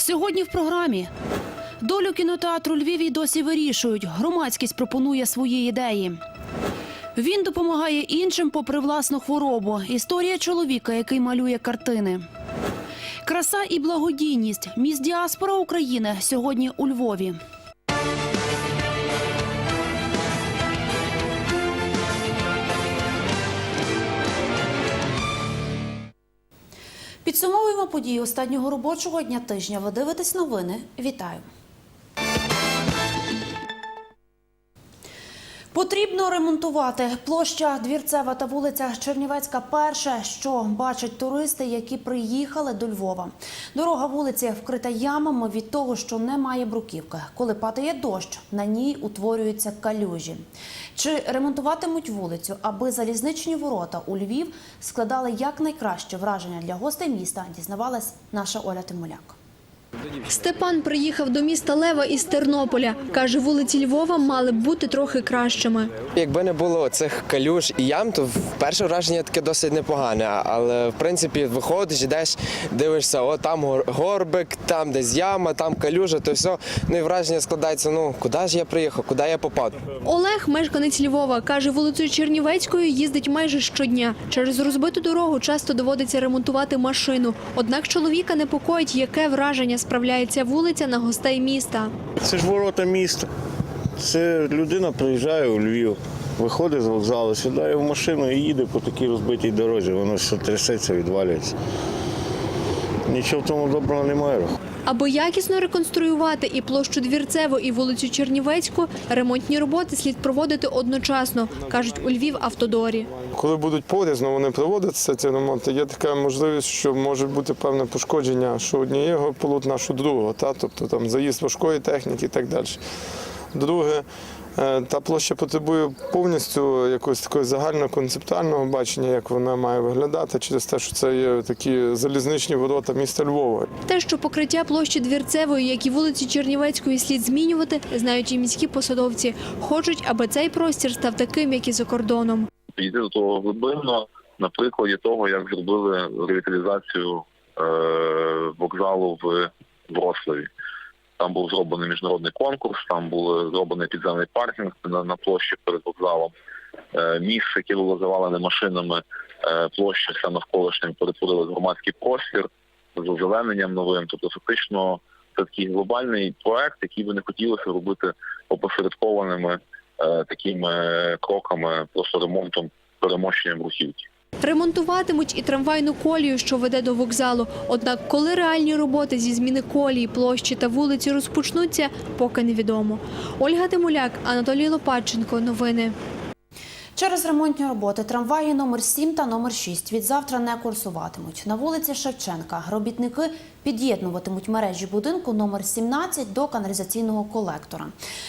Сьогодні в програмі долю кінотеатру Львів і досі вирішують. Громадськість пропонує свої ідеї. Він допомагає іншим попри власну хворобу. Історія чоловіка, який малює картини. Краса і благодійність. Міс діаспора України сьогодні у Львові. Підсумовуємо події останнього робочого дня тижня. Ви дивитесь новини. Вітаю. Потрібно ремонтувати площа Двірцева та вулиця Чернівецька. Перше, що бачать туристи, які приїхали до Львова. Дорога вулиці вкрита ямами від того, що немає бруківки. Коли падає дощ, на ній утворюються калюжі. Чи ремонтуватимуть вулицю, аби залізничні ворота у Львів складали якнайкраще враження для гостей міста? Дізнавалась наша Оля Тимуляк. Степан приїхав до міста Лева із Тернополя. Каже, вулиці Львова мали б бути трохи кращими. Якби не було цих калюж і ям, то перше враження таке досить непогане. Але в принципі виходиш, ідеш, дивишся, о, там горбик, там десь яма, там калюжа, то все. Ну і враження складається. Ну куди ж я приїхав, куди я попав? Олег, мешканець Львова, каже, вулицею Чернівецькою їздить майже щодня. Через розбиту дорогу часто доводиться ремонтувати машину. Однак чоловіка непокоїть, яке враження справляється вулиця на гостей міста. Це ж ворота міста. Це людина приїжджає у Львів, виходить з вокзалу, сідає в машину і їде по такій розбитій дорозі. Воно все трясеться, відвалюється. Нічого в тому доброго немає. Аби якісно реконструювати і площу Двірцево, і вулицю Чернівецьку, ремонтні роботи слід проводити одночасно, кажуть у Львів автодорі. Коли будуть порізно вони проводяться ці ремонти, є така можливість, що може бути певне пошкодження що однієго полотна, що другого, та? тобто там заїзд важкої техніки і так далі. Друге, та площа потребує повністю якогось такого загального концептуального бачення, як вона має виглядати, через те, що це є такі залізничні ворота міста Львова. Те, що покриття площі Двірцевої, як і вулиці Чернівецької, слід змінювати, знають і міські посадовці. Хочуть, аби цей простір став таким, як і за кордоном. підійти до того глибинно на прикладі того, як зробили ревіталізацію е, вокзалу в Вроцлаві. Там був зроблений міжнародний конкурс, там був зроблений підземний паркінг на, на площі перед вокзалом. Е, місце, яке було завалене машинами, е, площа вся навколишня перетворили в громадський простір з озелененням новим. Тобто, фактично, це такий глобальний проект, який би не хотілося робити опосередкованими е, такими кроками, просто ремонтом, перемощенням рухівки. Ремонтуватимуть і трамвайну колію, що веде до вокзалу. Однак, коли реальні роботи зі зміни колії, площі та вулиці розпочнуться, поки невідомо. Ольга Тимуляк, Анатолій Лопатченко. Новини. Через ремонтні роботи трамваї номер 7 та номер 6 від завтра не курсуватимуть. На вулиці Шевченка робітники під'єднуватимуть мережі будинку номер 17 до каналізаційного колектора.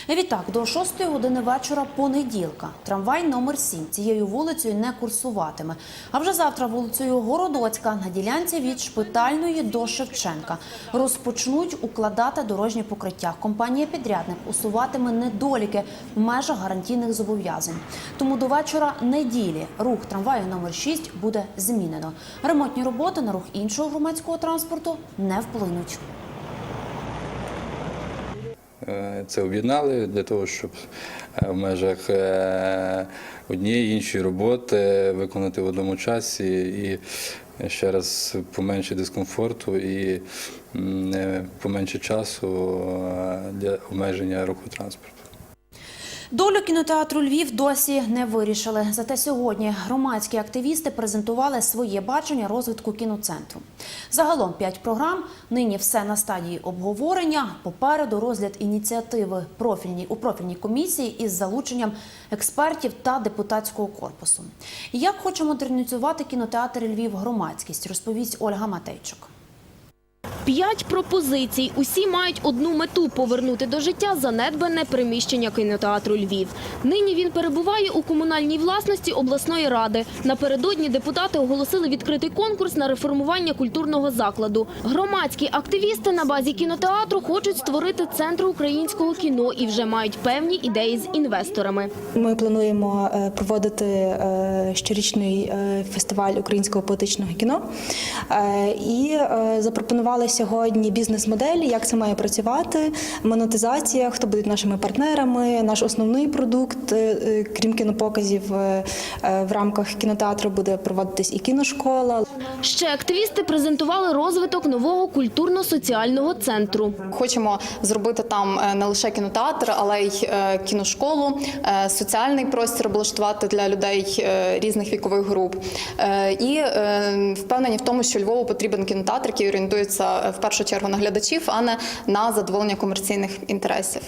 Відтак, до 6 години вечора понеділка трамвай номер 7 цією вулицею не курсуватиме. А вже завтра вулицею Городоцька на ділянці від Шпитальної до Шевченка розпочнуть укладати дорожнє покриття. Компанія-підрядник усуватиме недоліки в межах гарантійних зобов'язань. Тому до вечора неділі рух трамваю номер 6 буде змінено. Ремонтні роботи на рух іншого громадського транспорту не вплинуть. Е, Це об'єднали для того, щоб е, в межах е, однієї іншої роботи виконати в одному часі і ще раз поменше дискомфорту і поменше часу для обмеження руху транспорту. Долю кінотеатру Львів досі не вирішили. Зате сьогодні громадські активісти презентували своє бачення розвитку кіноцентру. Загалом п'ять програм. Нині все на стадії обговорення. Попереду розгляд ініціативи профільній у профільній комісії із залученням експертів та депутатського корпусу. Як хоче модернізувати кінотеатр Львів громадськість, розповість Ольга Матейчук. П'ять пропозицій. Усі мають одну мету повернути до життя занедбане приміщення кінотеатру Львів. Нині він перебуває у комунальній власності обласної ради. Напередодні депутати оголосили відкритий конкурс на реформування культурного закладу. Громадські активісти на базі кінотеатру хочуть створити центр українського кіно і вже мають певні ідеї з інвесторами. Ми плануємо е, проводити е, щорічний е, фестиваль українського поетичного кіно і запропонували сьогодні бізнес-моделі, як це має працювати, монетизація, хто будуть нашими партнерами, наш основний продукт, е, е, крім кінопоказів, е, в рамках кінотеатру буде проводитись і кіношкола. Ще активісти презентували розвиток нового культурно-соціального центру. Хочемо зробити там не лише кінотеатр, але й кіношколу, соціальний простір облаштувати для людей різних вікових груп. І впевнені в тому, що Львову потрібен кінотеатр, який орієнтується в першу чергу на глядачів, а не на задоволення комерційних інтересів.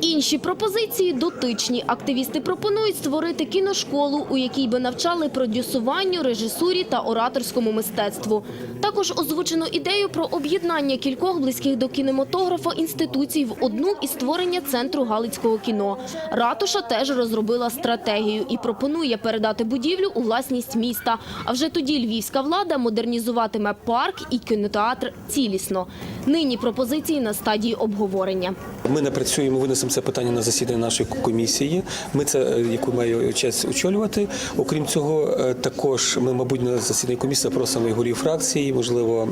Інші пропозиції дотичні. Активісти пропонують створити кіношколу, у якій би навчали продюсуванню, режисурі та ораторському мистецтву. Також озвучено ідею про об'єднання кількох близьких до кінематографа інституцій в одну і створення центру галицького кіно. Ратуша теж розробила стратегію і пропонує передати будівлю у власність міста. А вже тоді львівська влада модернізуватиме парк і кінотеатр цілісно. Нині пропозиції на стадії обговорення. Ми напрацюємо, винесемо це питання на засідання нашої комісії. Ми це, е, яку маю честь очолювати. Окрім цього, е, також ми, мабуть, на засіданні комісії запросимо і голів фракції. Можливо,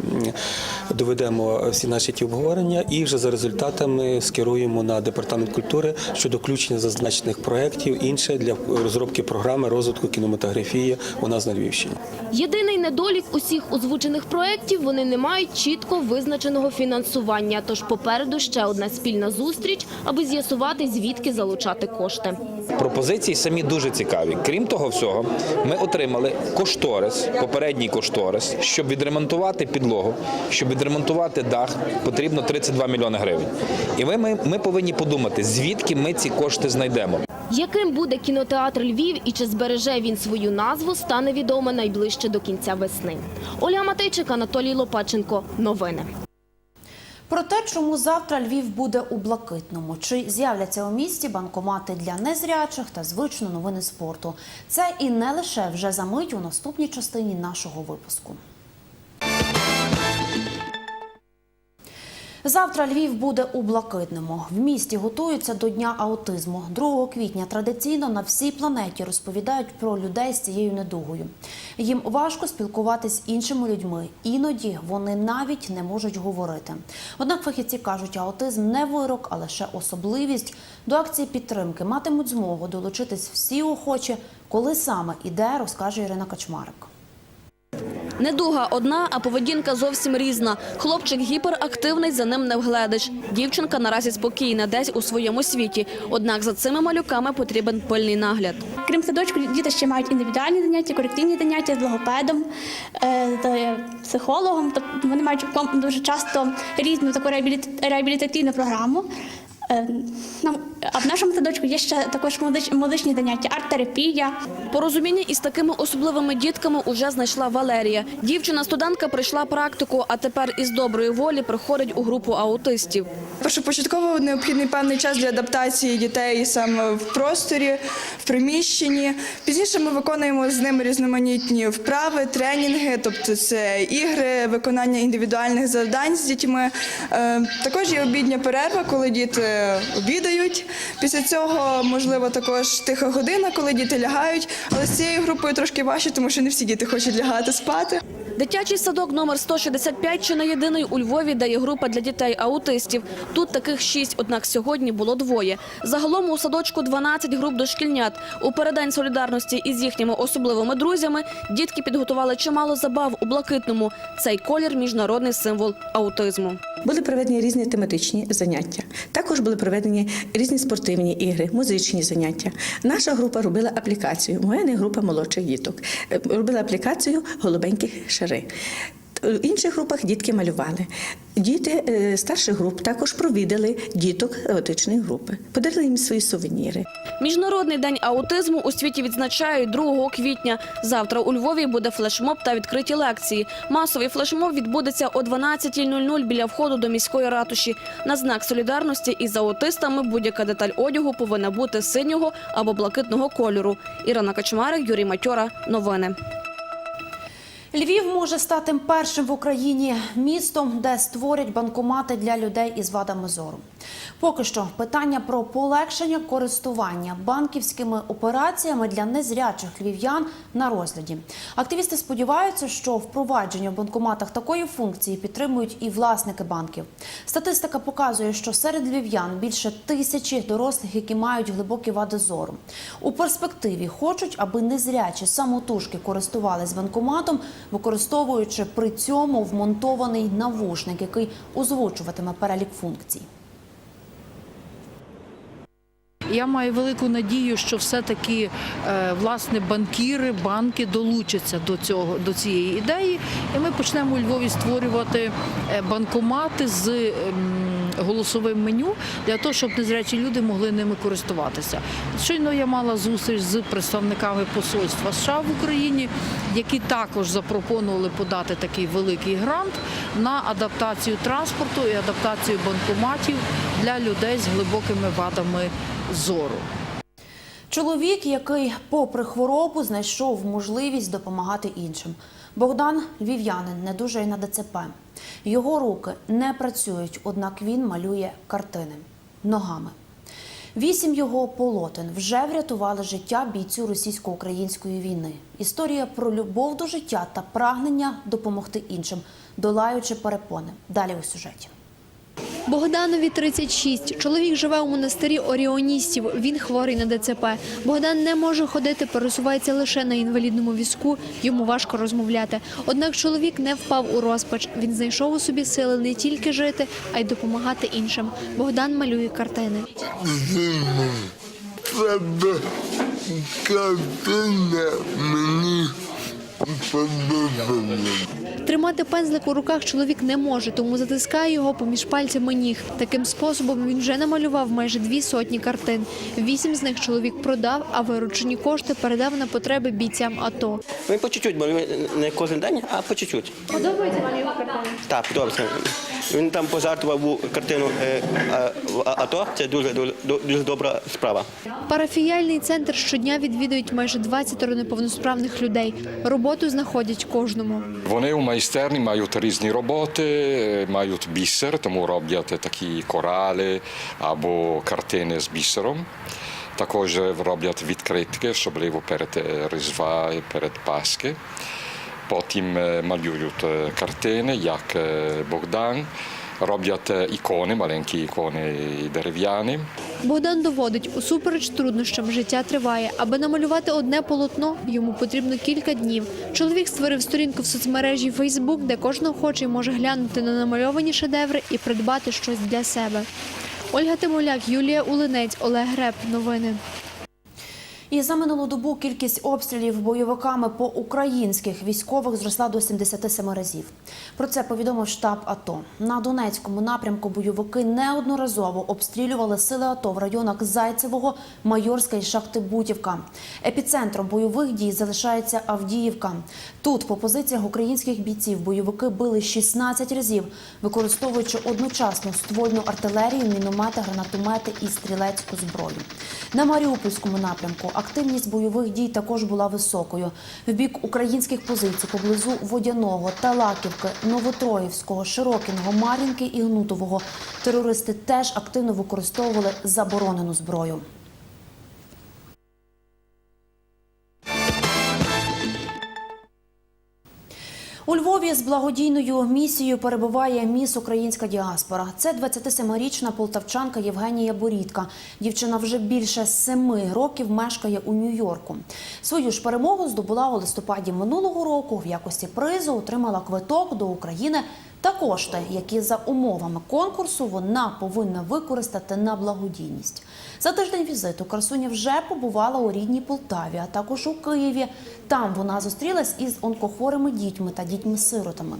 доведемо всі наші ті обговорення і вже за результатами скеруємо на департамент культури щодо включення зазначених проєктів інше для розробки програми розвитку кінематографії у нас на Львівщині. Єдиний недолік усіх озвучених проєктів – вони не мають чітко визначеного фінансування. Тож попереду ще одна спільна зустріч, аби з'ясувати, звідки залучати кошти. Пропозиції самі дуже цікаві. Крім того всього, ми отримали кошторис, попередній кошторис, щоб відремонтувати підлогу, щоб відремонтувати дах, потрібно 32 мільйони гривень. І ми, ми, ми повинні подумати, звідки ми ці кошти знайдемо. Яким буде кінотеатр Львів і чи збереже він свою назву, стане відомо найближче до кінця весни. Оля Матейчик, Анатолій Лопаченко. Новини. Про те, чому завтра Львів буде у блакитному, чи з'являться у місті банкомати для незрячих та звично новини спорту. Це і не лише вже за мить у наступній частині нашого випуску. Завтра Львів буде у блакитному. В місті готуються до дня аутизму. 2 квітня традиційно на всій планеті розповідають про людей з цією недугою. Їм важко спілкуватися з іншими людьми. Іноді вони навіть не можуть говорити. Однак фахівці кажуть, аутизм не вирок, а лише особливість. До акції підтримки матимуть змогу долучитись всі охочі. Коли саме іде, розкаже Ірина Качмарик. Недуга одна, а поведінка зовсім різна. Хлопчик гіперактивний, за ним не вгледиш. Дівчинка наразі спокійна, десь у своєму світі. Однак за цими малюками потрібен пильний нагляд. Крім садочку, діти ще мають індивідуальні заняття, корективні заняття з логопедом, е, з психологом. Тобто вони мають дуже часто різну таку реабіліт- реабілітаційну програму. Е, нам- А в нашому садочку є ще також музич- музичні заняття, арт-терапія. Порозуміння із такими особливими дітками уже знайшла Валерія. Дівчина-студентка пройшла практику, а тепер із доброї волі приходить у групу аутистів. Першопочатково необхідний певний час для адаптації дітей саме в просторі, в приміщенні. Пізніше ми виконуємо з ними різноманітні вправи, тренінги, тобто це ігри, виконання індивідуальних завдань з дітьми. Е, Також є обідня перерва, коли діти обідають. Після цього можливо також тиха година, коли діти лягають. Але з цією групою трошки важче, тому що не всі діти хочуть лягати спати. Дитячий садок номер 165 чи не єдиний у Львові, де група для дітей-аутистів. Тут таких шість, однак сьогодні було двоє. Загалом у садочку 12 груп дошкільнят. У передень солідарності із їхніми особливими друзями дітки підготували чимало забав у блакитному. Цей колір – міжнародний символ аутизму. Були проведені різні тематичні заняття. Також були проведені різні спортивні ігри, музичні заняття. Наша група робила аплікацію. Моя не група молодших діток. Е, Робила аплікацію голубеньких голубенькі шари. В інших групах дітки малювали. Діти е, старших груп також провідали діток аутичної групи, подарили їм свої сувеніри. Міжнародний день аутизму у світі відзначають 2 квітня. Завтра у Львові буде флешмоб та відкриті лекції. Масовий флешмоб відбудеться о 12.00 біля входу до міської ратуші. На знак солідарності із аутистами будь-яка деталь одягу повинна бути синього або блакитного кольору. Ірина Качмарик, Юрій Матьора. Новини. Львів може стати першим в Україні містом, де створять банкомати для людей із вадами зору. Поки що питання про полегшення користування банківськими операціями для незрячих львів'ян на розгляді. Активісти сподіваються, що впровадження в банкоматах такої функції підтримують і власники банків. Статистика показує, що серед львів'ян більше тисячі дорослих, які мають глибокі вади зору. У перспективі хочуть, аби незрячі самотужки користувались банкоматом, використовуючи при цьому вмонтований навушник, який озвучуватиме перелік функцій. Я маю велику надію, що все-таки е, власне банкіри, банки долучаться до цього до цієї ідеї, і ми почнемо у Львові створювати е, банкомати з ем, голосовим меню для того, щоб незрячі люди могли ними користуватися. Щойно я мала зустріч з представниками посольства США в Україні, які також запропонували подати такий великий грант на адаптацію транспорту і адаптацію банкоматів для людей з глибокими вадами зору. Чоловік, який, попри хворобу, знайшов можливість допомагати іншим. Богдан львів'янин, не дуже й на ДЦП. Його руки не працюють, однак він малює картини ногами. Вісім його полотен вже врятували життя бійцю російсько-української війни. Історія про любов до життя та прагнення допомогти іншим, долаючи перепони. Далі у сюжеті. Богданові 36. Чоловік живе у монастирі оріоністів. Він хворий на ДЦП. Богдан не може ходити, пересувається лише на інвалідному візку. Йому важко розмовляти. Однак чоловік не впав у розпач. Він знайшов у собі сили не тільки жити, а й допомагати іншим. Богдан малює картини. Треба картина мені подобалась. Тримати пензлик у руках чоловік не може, тому затискає його поміж пальцями ніг. Таким способом він вже намалював майже дві сотні картин. Вісім з них чоловік продав, а виручені кошти передав на потреби бійцям АТО. Ми по чуть-чуть, бо не кожен день, а по чуть-чуть. Подобається вам його картини? Так, подобається. Він там пожартував картину е, е, АТО. Це дуже, дуже, дуже добра справа. Парафіяльний центр щодня відвідують майже 20 неповносправних людей. Роботу знаходять кожному. Вони у майстерні мають різні роботи, мають бісер, тому роблять такі корали або картини з бісером. Також роблять відкритки, особливо перед е, Різдва і перед Пасхи. Потім малюють картини, як Богдан. Роблять ікони, маленькі ікони дерев'яні. Богдан доводить, усупереч труднощам життя триває. Аби намалювати одне полотно, йому потрібно кілька днів. Чоловік створив сторінку в соцмережі Facebook, де кожен охочий може глянути на намальовані шедеври і придбати щось для себе. Ольга Тимоляк, Юлія Улинець, Олег Греб. Новини. І за минулу добу кількість обстрілів бойовиками по українських військових зросла до 77 разів. Про це повідомив штаб АТО. На Донецькому напрямку бойовики неодноразово обстрілювали сили АТО в районах Зайцевого, Майорська і Шахти Бутівка. Епіцентром бойових дій залишається Авдіївка. Тут по позиціях українських бійців бойовики били 16 разів, використовуючи одночасно ствольну артилерію, міномети, гранатомети і стрілецьку зброю. На Маріупольському напрямку активність бойових дій також була високою. В бік українських позицій поблизу Водяного, Талаківки, Новотроївського, Широкінго, Мар'їнки і Гнутового терористи теж активно використовували заборонену зброю. З благодійною місією перебуває міс Українська діаспора. Це 27-річна полтавчанка Євгенія Борідка. Дівчина вже більше семи років мешкає у Нью-Йорку. Свою ж перемогу здобула у листопаді минулого року. В якості призу отримала квиток до України та кошти, які за умовами конкурсу вона повинна використати на благодійність. За тиждень візиту красуня вже побувала у рідній Полтаві, а також у Києві. Там вона зустрілась із онкохворими дітьми та дітьми-сиротами.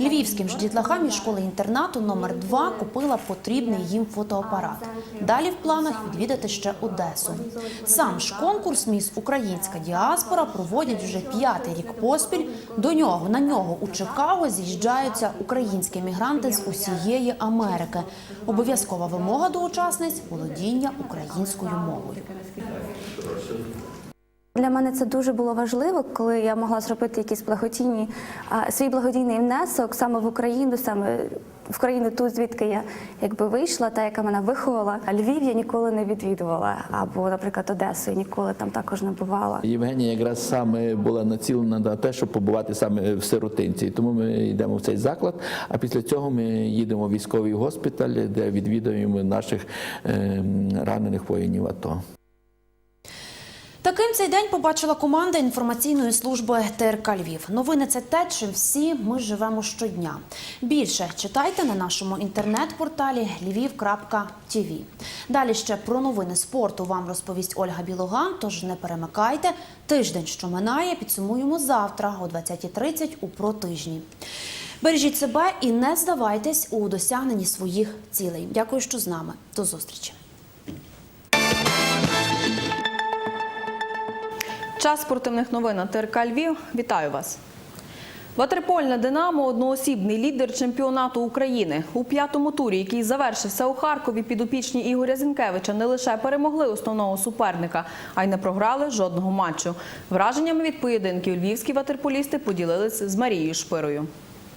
Львівським ж дітлахам із школи-інтернату номер 2 купила потрібний їм фотоапарат. Далі в планах відвідати ще Одесу. Сам ж конкурс «Міс Українська діаспора проводять вже п'ятий рік поспіль. До нього на нього у Чикаго з'їжджаються українські мігранти з усієї Америки. Обов'язкова вимога до учасниць володіння українською мовою. Для мене це дуже було важливо, коли я могла зробити якісь благодійні свій благодійний внесок саме в Україну, саме в країну ту, звідки я якби вийшла, та яка мене виховала. А Львів я ніколи не відвідувала, або, наприклад, Одесу я ніколи там також не бувала. Євгенія якраз саме була націлена на те, щоб побувати саме в сиротинці. Тому ми йдемо в цей заклад. А після цього ми їдемо в військовий госпіталь, де відвідуємо наших ем, ранених воїнів АТО. Таким цей день побачила команда інформаційної служби ТРК Львів. Новини це те, чим всі ми живемо щодня. Більше читайте на нашому інтернет-порталі lviv.tv. Далі ще про новини спорту вам розповість Ольга Білоган. Тож не перемикайте. Тиждень, що минає, підсумуємо завтра о 20.30 у протижні. Бережіть себе і не здавайтесь у досягненні своїх цілей. Дякую, що з нами. До зустрічі. Час спортивних новин на ТРК Львів. Вітаю вас. Ватерпольне Динамо одноосібний лідер чемпіонату України. У п'ятому турі, який завершився у Харкові, підопічні Ігоря Зінкевича не лише перемогли основного суперника, а й не програли жодного матчу. Враженнями від поєдинків львівські ватерполісти поділились з Марією Шпирою.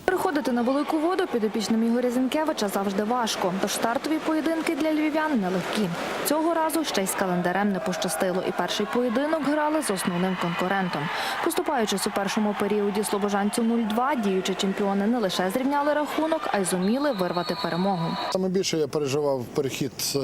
Переходити на велику воду підопічним Ігоря Зінкевича завжди важко, тож стартові поєдинки для львів'ян нелегкі. Цього разу ще й з календарем не пощастило, і перший поєдинок грали з основним конкурентом. Поступаючись у першому періоді слобожанцю 0-2, діючі чемпіони не лише зрівняли рахунок, а й зуміли вирвати перемогу. Саме більше я переживав перехід е,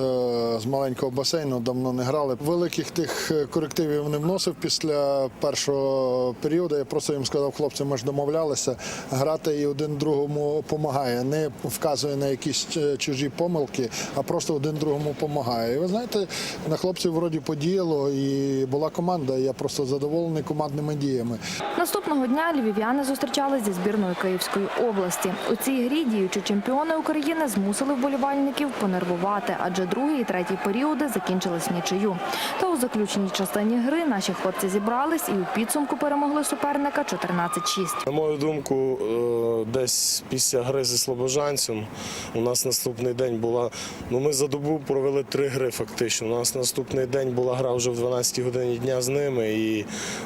з маленького басейну, давно не грали. Великих тих е, корективів не вносив після першого періоду. Я просто їм сказав, хлопці, ми ж домовлялися грати і один другому допомагає. Не вказує на якісь е, чужі помилки, а просто один другому допомагає. І ви знаєте, на хлопців вроді подіяло і була команда. Я просто задоволений командними діями. Наступного дня львів'яни зустрічались зі збірною Київської області. У цій грі діючі чемпіони України змусили вболівальників понервувати, адже другий і третій періоди закінчились нічию. Та у заключній частині гри наші хлопці зібрались і у підсумку перемогли суперника 14-6. На мою думку, е, десь після гри зі Слобожанцем у нас наступний день була. Ну ми за добу провели три гри фактично. У нас наступний день була гра вже в 12 годині дня з ними. І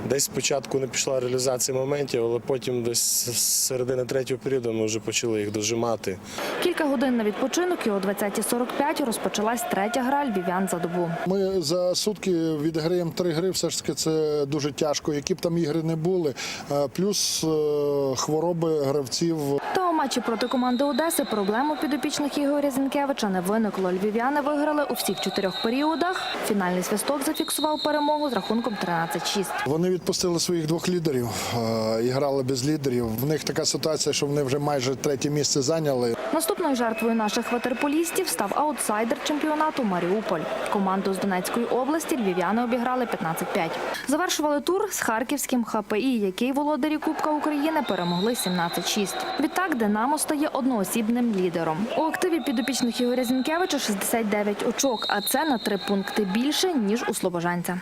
десь спочатку не пішла реалізація моментів, але потім десь з середини третього періоду ми вже почали їх дожимати. Кілька годин на відпочинок і о 20.45 розпочалась третя гра львів'ян за добу. Ми за сутки відіграємо три гри, все ж таки це дуже тяжко. Які б там ігри не були, Е, плюс е, хвороби гравців. Та у матчі проти команди Одеси проблем у підопічних Ігоря Зінкевича не виникло. Львів'яни виграли у всіх чотирьох періодах. Фінальний свисток зафіксував перемогу з рахунком 13-6. Вони відпустили своїх двох лідерів е, і грали без лідерів. В них така ситуація, що вони вже майже третє місце зайняли. Наступною жертвою наших ватерполістів став аутсайдер чемпіонату Маріуполь. Команду з Донецької області львів'яни обіграли 15-5. Завершували тур з харківським ХПІ, який володарі Кубка України перемогли 17-6. Відтак Динамо стає одноосібним лідером. У активі підопічних Ігоря Зінкевича 69 очок, а це на три пункти більше ніж у Слобожанця.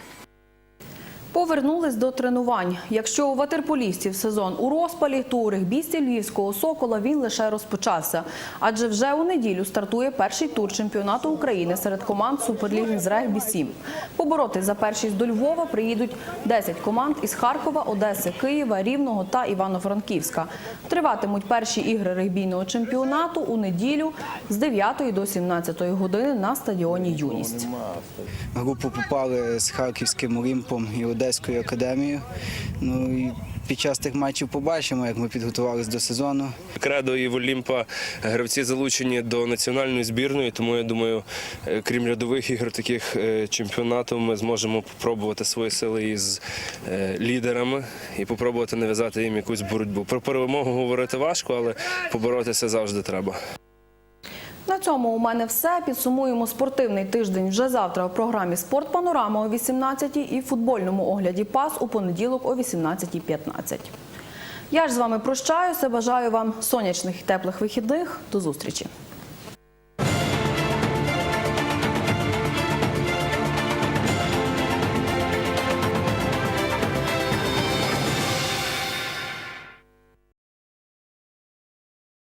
Повернулись до тренувань. Якщо у ватерполістів сезон у розпалі, то у регбістів львівського сокола він лише розпочався. Адже вже у неділю стартує перший тур чемпіонату України серед команд Суперліги з регбі 7 Побороти за першість до Львова приїдуть 10 команд із Харкова, Одеси, Києва, Рівного та Івано-Франківська. Триватимуть перші ігри регбійного чемпіонату у неділю з 9 до 17 години на стадіоні Юність. групу попали з Харківським Олімпом і Одеською академією. Ну і під час тих матчів побачимо, як ми підготувалися до сезону. Кредо і в Олімпа гравці залучені до національної збірної, тому я думаю, е, крім рядових ігор, таких е, чемпіонатів, ми зможемо спробувати свої сили із е, лідерами і спробувати нав'язати їм якусь боротьбу. Про перемогу говорити важко, але поборотися завжди треба. На цьому у мене все. Підсумуємо спортивний тиждень вже завтра у програмі Спорт Панорама о 18 і футбольному огляді ПАС у понеділок о 18.15. Я ж з вами прощаюся. Бажаю вам сонячних і теплих вихідних. До зустрічі.